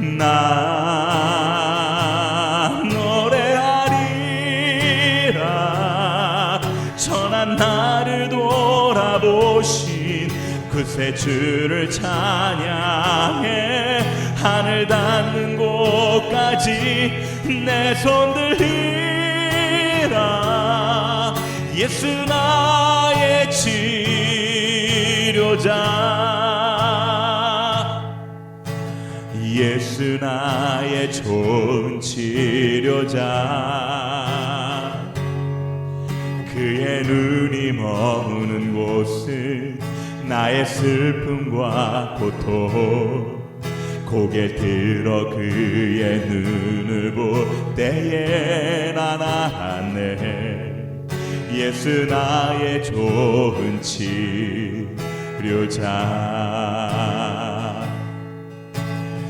나 노래하리라. 천한 나를 돌아보신 그새 주를 찬양해. 하늘 닿는 곳까지 내 손 들리라. 예수 나의 치료자 예수 나의 좋은 치료자. 그의 눈이 머무는 곳은 나의 슬픔과 고통. 고개 들어 그의 눈을 볼 때에 난 알았네. 예수 나의 좋은 치료자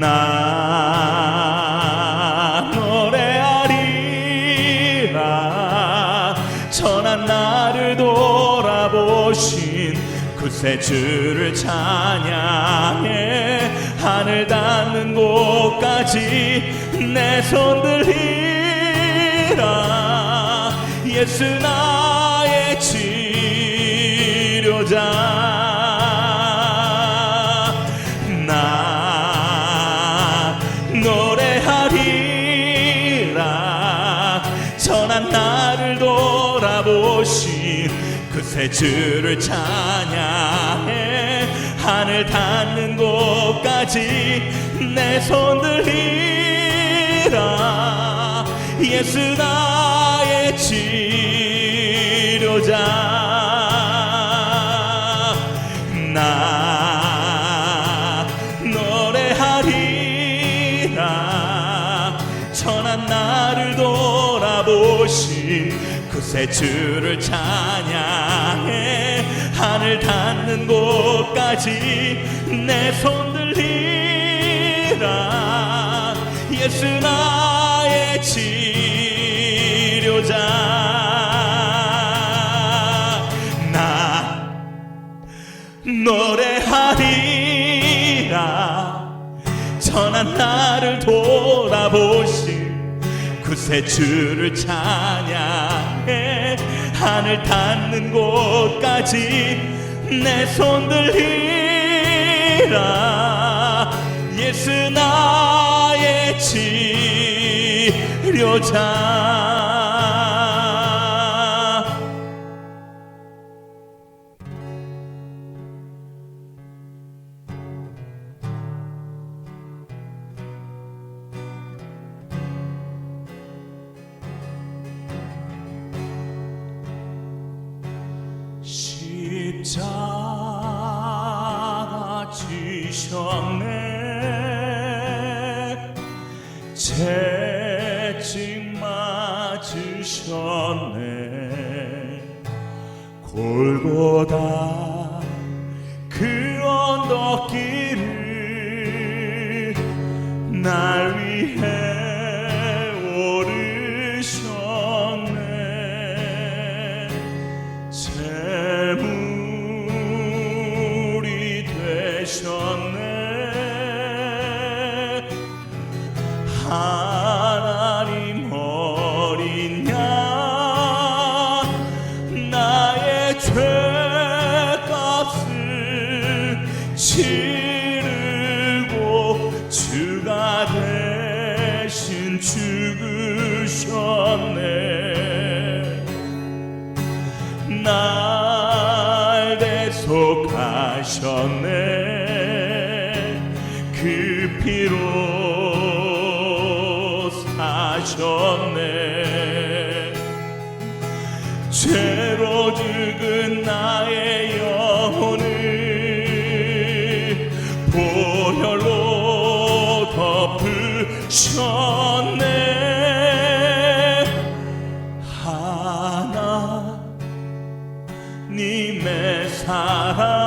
나 노래하리라. 천한 나를 돌아보신 그새 주를 찬양해. 하늘 닿는 곳까지 내 손 들리라. 예수 나 돌아보신 그새 주를 찬양해. 하늘 닿는 곳까지 내 손 들리라 예수 나의 치료자 새 주를 찬양해. 하늘 닿는 곳까지 내 손 들리라 예수 나의 치료자. 나 노래하리라. 천한 나를 돌아보신 그새 주를 찬양해 하늘 닿는 곳까지 내 손 들리라 예수 나의 치료자 십자가 지셨네. 채찍 맞으셨네. 골고다 죄값을 치르고 주가 대신 죽으셨네. 날 대속하셨네. 그 피로 사셨네. 죽은 나의 영혼을 보혈로 덮으셨네. 하나님의 사랑.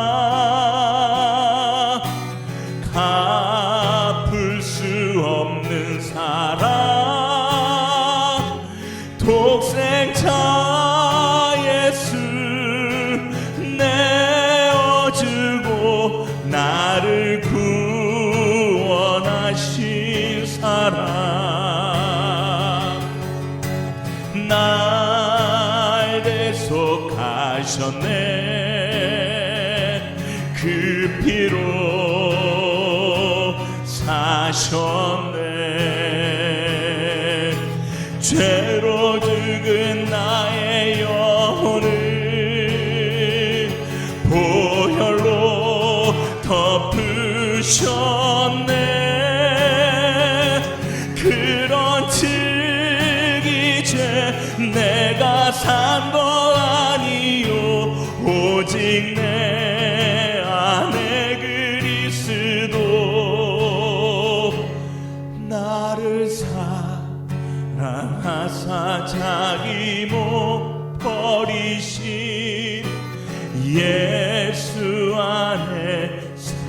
가셨네. 그 피로 사셨네. 죄로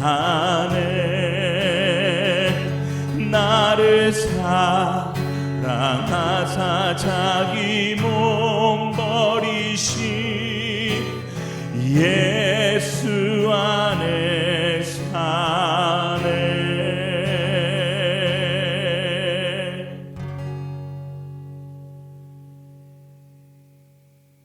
হা